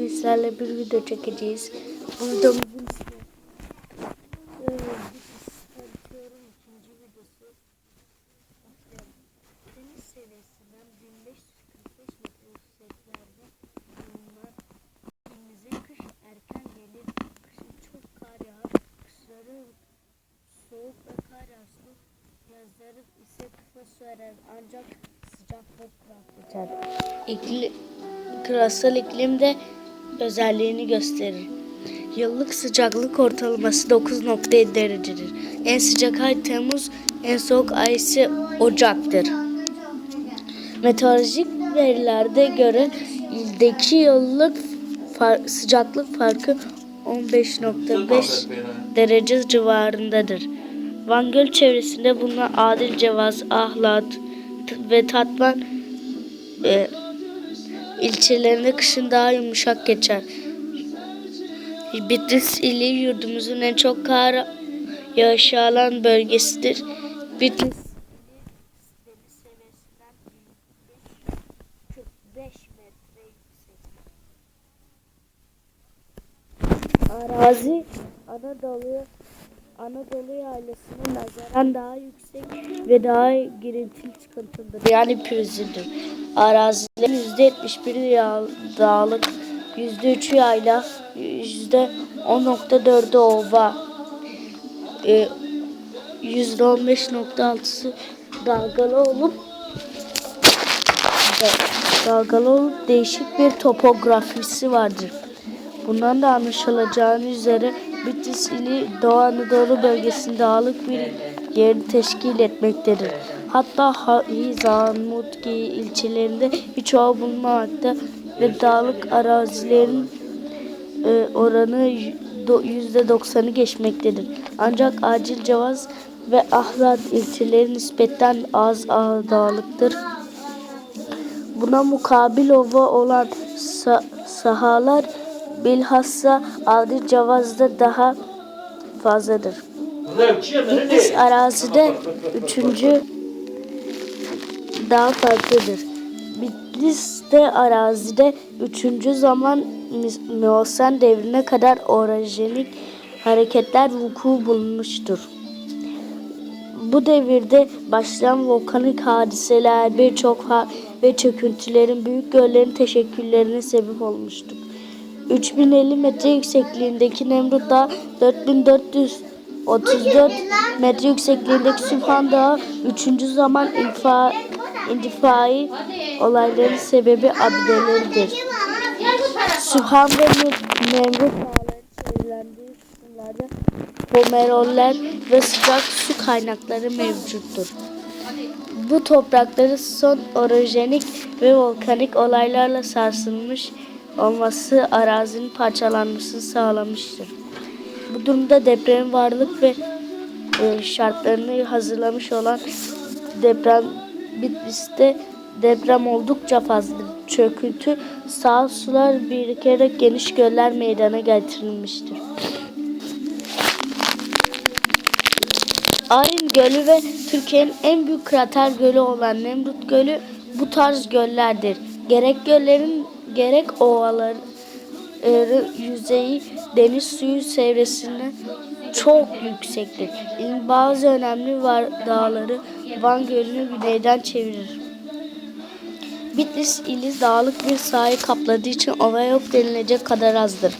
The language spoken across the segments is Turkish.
Bugün sizlerle bir video çekeceğiz. Bu videomuzun ismi tanıtıyorum ikinci videosu. Başlayalım. Deniz seviyesinden 1545 metre yükseklerde bulunan ilimize kış erken gelir. Kışın çok kar yağar. Kışları soğuk ve kar yağsın. Yazları ise kısa sürer ancak sıcaklık kurak geçer. İkli, Küresel iklim de özelliğini gösterir. Yıllık sıcaklık ortalaması 9.7 derecedir. En sıcak ay Temmuz, en soğuk ay ise Ocak'tır. Meteorolojik verilerde göre ildeki yıllık far- sıcaklık farkı 15.5 derece civarındadır. Van Göl çevresinde bulunan Adil Cevaz, Ahlat ve Tatvan e, ilçelerinde kışın daha yumuşak geçer. Bitlis ili yurdumuzun en çok kar yağışı alan bölgesidir. Bitlis deniz seviyesinden 45 metre yüksek. Arazi Anadolu Anadolu ailesine nazaran daha yüksek ve daha girintili çıkıntılıdır. Yani pürüzlüdür. Arazilerin %71'i yağ, dağlık, %3'ü yayla, %10.4'ü ova, e, %15.6'sı dalgalı olup da- dalgalı olup değişik bir topografisi vardır. Bundan da anlaşılacağını üzere Bitlis ili Doğu Anadolu bölgesinde dağlık bir yeri teşkil etmektedir. Hatta Hizan, Mutki ilçelerinde birçoğu bulunmakta ve dağlık arazilerin e, oranı %90'ı geçmektedir. Ancak Acil Cevaz ve Ahlat ilçeleri nispeten az dağlıktır. Buna mukabil ova olan sa- sahalar bilhassa Adil Cevaz'da daha fazladır. Bitlis arazide üçüncü daha farklıdır. Bitlis'te arazide üçüncü zaman Miyosen devrine kadar orajenik hareketler vuku bulmuştur. Bu devirde başlayan volkanik hadiseler birçok ve çöküntülerin büyük göllerin teşekküllerine sebep olmuştur. 3050 metre yüksekliğindeki Nemrut Dağı, 4434 metre yüksekliğindeki Sübhan Dağı, 3. zaman infa, indifai olayların sebebi abideleridir. Sübhan ve Nemrut Dağları pomeroller ve sıcak su kaynakları mevcuttur. Bu toprakları son orojenik ve volkanik olaylarla sarsılmış olması arazinin parçalanmasını sağlamıştır. Bu durumda deprem varlık ve e, şartlarını hazırlamış olan deprem Bitlis'te deprem oldukça fazla çöküntü sağ sular birikerek geniş göller meydana getirilmiştir. Arin Gölü ve Türkiye'nin en büyük krater gölü olan Nemrut Gölü bu tarz göllerdir. Gerek göllerin gerek ovaları yüzeyi deniz suyu seviyesine çok yüksektir. Bazı önemli var dağları Van Gölü'nü güneyden çevirir. Bitlis ili dağlık bir sahayı kapladığı için ova yok denilecek kadar azdır.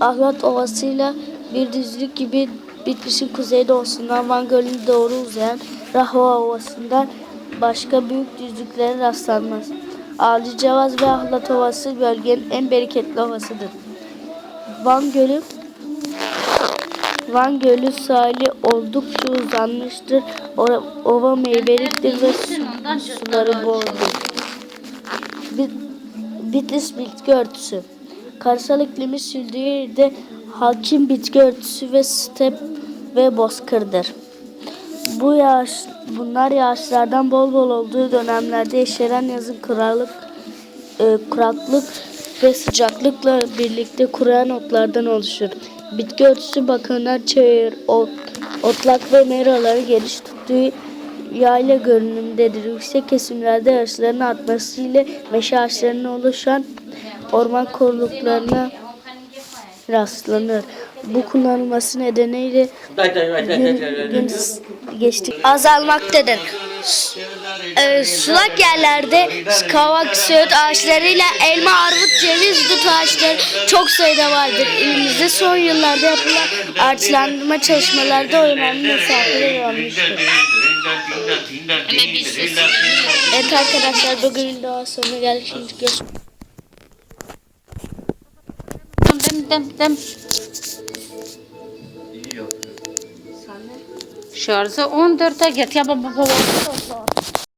Ahlat Ovası'yla bir düzlük gibi Bitlis'in kuzeydoğusundan Van Gölü'ne doğru uzayan Rahva Ovası'ndan başka büyük düzlüklere rastlanmaz. Ağacı Cevaz ve Ahlat Ovası bölgenin en bereketli ovasıdır. Van Gölü Van Gölü sahili oldukça uzanmıştır. Ova meyveliktir ve su, suları boldur. Bit, Bitlis bitki örtüsü. Karasal iklimi sürdüğü yerde hakim bitki örtüsü ve step ve bozkırdır. Bu yağış, bunlar yağışlardan bol bol olduğu dönemlerde yeşeren yazın kuralık, e, kuraklık ve sıcaklıkla birlikte kuruyan otlardan oluşur. Bitki örtüsü bakımından çayır, ot, otlak ve meraları geniş tuttuğu yayla görünümdedir. Yüksek kesimlerde ağaçların artması ile meşe ağaçlarının oluşan orman koruluklarına rastlanır. Bu kullanılması nedeniyle gün, gün geçti azalmaktadır. E, sulak yerlerde kavak, söğüt ağaçlarıyla elma, armut, ceviz, dut ağaçları çok sayıda vardır. İlimizde son yıllarda yapılan ağaçlandırma çalışmalarda önemli mesafeler almıştır. Evet arkadaşlar bugün daha sonuna geldik. Şimdi görüşmek Dem dem. Şarjı 14'e get ya baba baba.